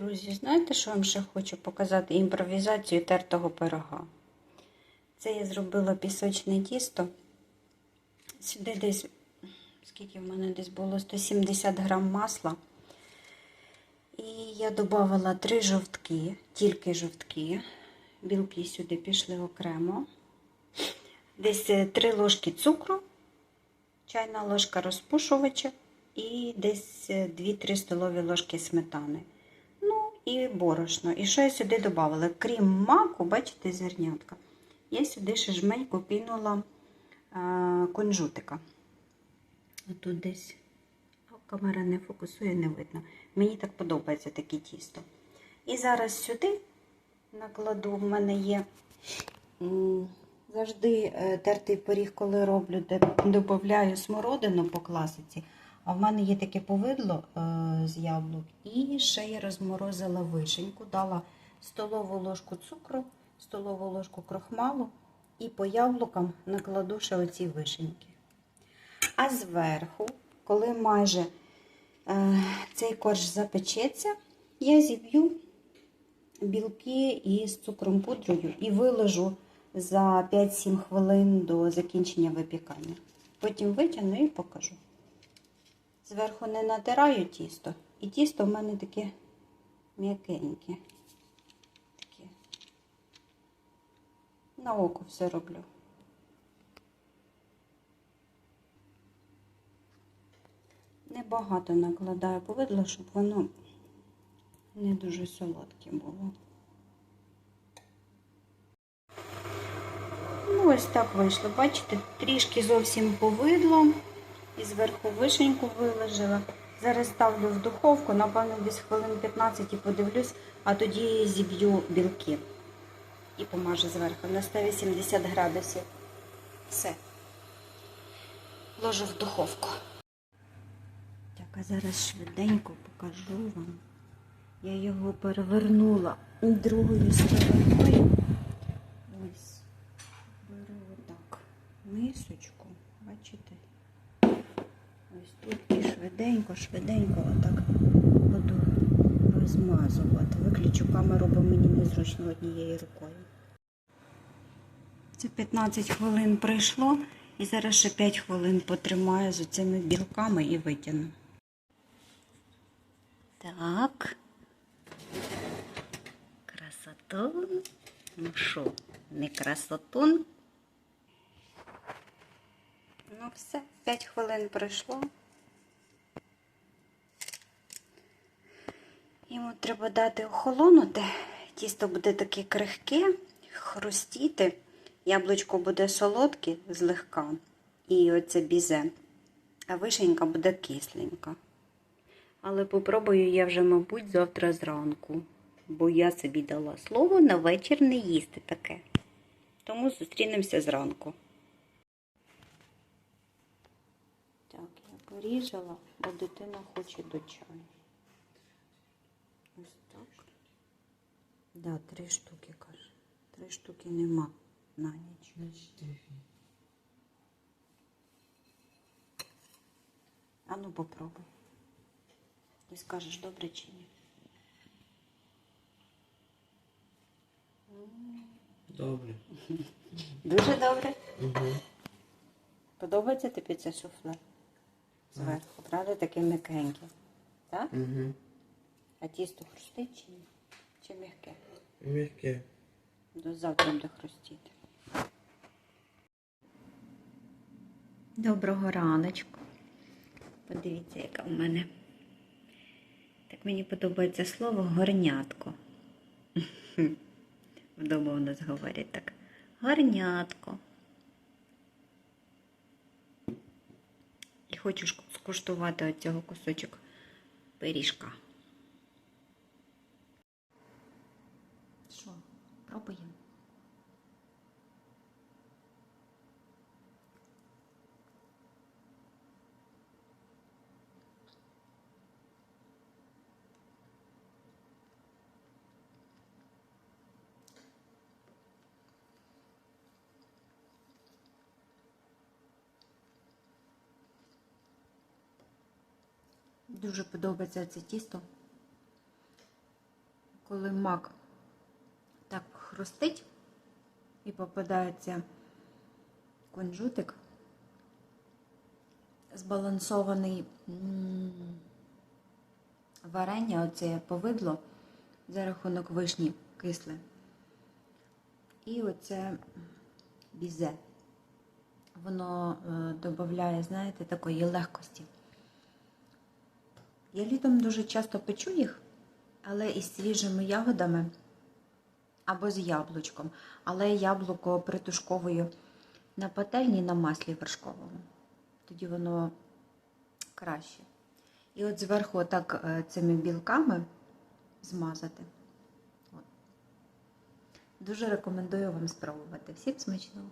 Друзі, знаєте, що вам ще хочу показати імпровізацію тертого пирога? Це я зробила пісочне тісто. Сюди десь, скільки в мене десь було 170 грам масла. І я додавала три жовтки, тільки жовтки. Білки сюди пішли окремо. Десь е, три ложки цукру, чайна ложка розпушувача і десь е, 2-3 столові ложки сметани. І борошно. І що я сюди додавала? Крім маку, бачите, зернятка. Я сюди ще жменьку кинула а, кунжутика. Тут десь камера не фокусує, не видно. Мені так подобається таке тісто. І зараз сюди накладу, в мене є завжди е, тертий пиріг, коли роблю, де додаю смородину по класиці. А в мене є таке повидло е, з яблук. І ще я розморозила вишеньку, дала столову ложку цукру, столову ложку крохмалу і по яблукам накладу ще оці вишеньки. А зверху, коли майже е, цей корж запечеться, я зіб'ю білки із цукром пудрою і виложу за 5-7 хвилин до закінчення випікання. Потім витягну і покажу. Зверху не натираю тісто, і тісто в мене таке м'якеньке. Таке. На око все роблю. Небагато накладаю повидло, щоб воно не дуже солодке було. Ну, ось так вийшло. Бачите, трішки зовсім повидло. І зверху вишеньку виложила. Зараз ставлю в духовку, напевно, десь хвилин 15 і подивлюсь, а тоді зіб'ю білки і помажу зверху на 180 градусів. Все. Ложу в духовку. Так, а зараз швиденько покажу вам. Я його перевернула другою стороною. Ось. Беру отак мисочку, бачите? Ось тут і швиденько, швиденько отак буду розмазувати. Виключу камеру, бо мені незручно однією рукою. Це 15 хвилин пройшло і зараз ще 5 хвилин потримаю з цими білками і витягну. Так. Красотун. Ну що, не красотун? Ну все, 5 хвилин пройшло. Треба дати охолонути. Тісто буде таке крихке, хрустіти. Яблучко буде солодке злегка. І оце бізе. А вишенька буде кисленька. Але попробую я вже, мабуть, завтра зранку. Бо я собі дала слово на вечір не їсти таке. Тому зустрінемося зранку. Так, я порізала, бо дитина хоче до чаю. Ось так. Да, три штуки, каже. Три штуки нема на ніч. А ну попробуй. Ти скажеш, добре чи ні? Добре. Дуже добре. Угу. Подобається тобі це суфле? Зверху, правда, таке м'якеньке. Так? Угу. А тісто хрустить чи ні? Чи м'яке? Мягке. До завтра буде хрустіти. Доброго раночку. Подивіться, яка в мене. Так мені подобається слово горнятко. Вдома у нас говорять так. Горнятко. І хочу скуштувати оцього кусочок пиріжка. Що, пробуємо? Дуже подобається це тісто. коли мак так хрустить і попадається кунжутик, збалансований варення, оце повидло за рахунок вишні кисле. І оце бізе. Воно е, додає, знаєте, такої легкості. Я літом дуже часто печу їх, але із свіжими ягодами або з яблучком. Але яблуко притушковую на пательні на маслі вершковому. Тоді воно краще. І от зверху так е, цими білками змазати. От. Дуже рекомендую вам спробувати. Всім смачного!